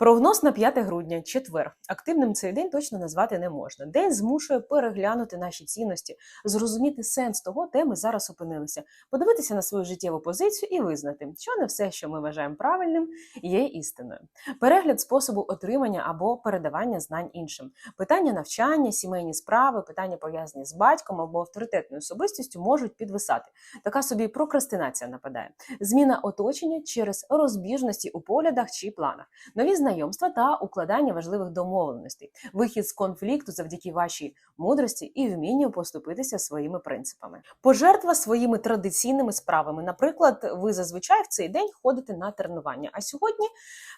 Прогноз на 5 грудня, четвер. Активним цей день точно назвати не можна. День змушує переглянути наші цінності, зрозуміти сенс того, де ми зараз опинилися, подивитися на свою життєву позицію і визнати, що не все, що ми вважаємо правильним, є істиною. Перегляд способу отримання або передавання знань іншим. Питання навчання, сімейні справи, питання пов'язані з батьком або авторитетною особистістю можуть підвисати. Така собі прокрастинація нападає. Зміна оточення через розбіжності у поглядах чи планах, нові знайомства та укладання важливих домовленостей, вихід з конфлікту завдяки вашій мудрості і вмінню поступитися своїми принципами. Пожертва своїми традиційними справами. Наприклад, ви зазвичай в цей день ходите на тренування, а сьогодні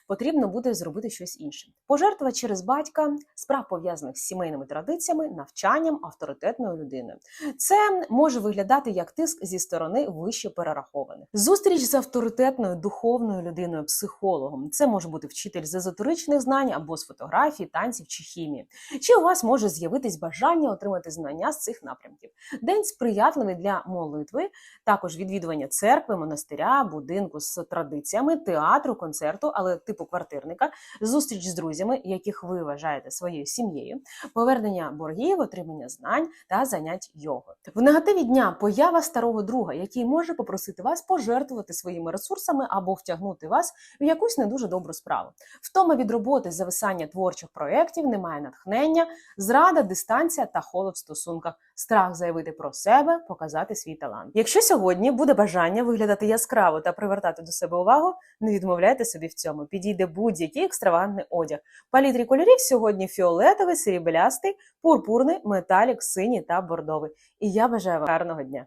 потрібно буде зробити щось інше. Пожертва через батька, справ пов'язаних з сімейними традиціями, навчанням авторитетною людиною. Це може виглядати як тиск зі сторони вище перерахованих. Зустріч з авторитетною духовною людиною, психологом. Це може бути вчитель з езотеричних знань або з фотографії, танців чи хімії. Чи у вас може з'явитись бажання отримати знання з цих напрямків? День сприятливий для молитви, також відвідування церкви, монастиря, будинку з традиціями, театру, концерту, але типу квартирника, зустріч з друзями, яких ви вважаєте своєю сім'єю, повернення боргів, отримання знань та занять йогою. В негативі дня поява старого друга, який може попросити вас пожертвувати своїми ресурсами або втягнути вас в якусь не дуже добру справу. Втома від роботи, зависання творчих проєктів, немає натхнення, зрада, дистанція та холод в стосунках, страх заявити про себе, показати свій талант. Якщо сьогодні буде бажання виглядати яскраво та привертати до себе увагу, не відмовляйте собі в цьому. Підійде будь-який екстравагантний одяг. Палітрі кольорів сьогодні фіолетовий, сріблястий, пурпурний, металік, синій та бордовий. І я бажаю вам гарного дня.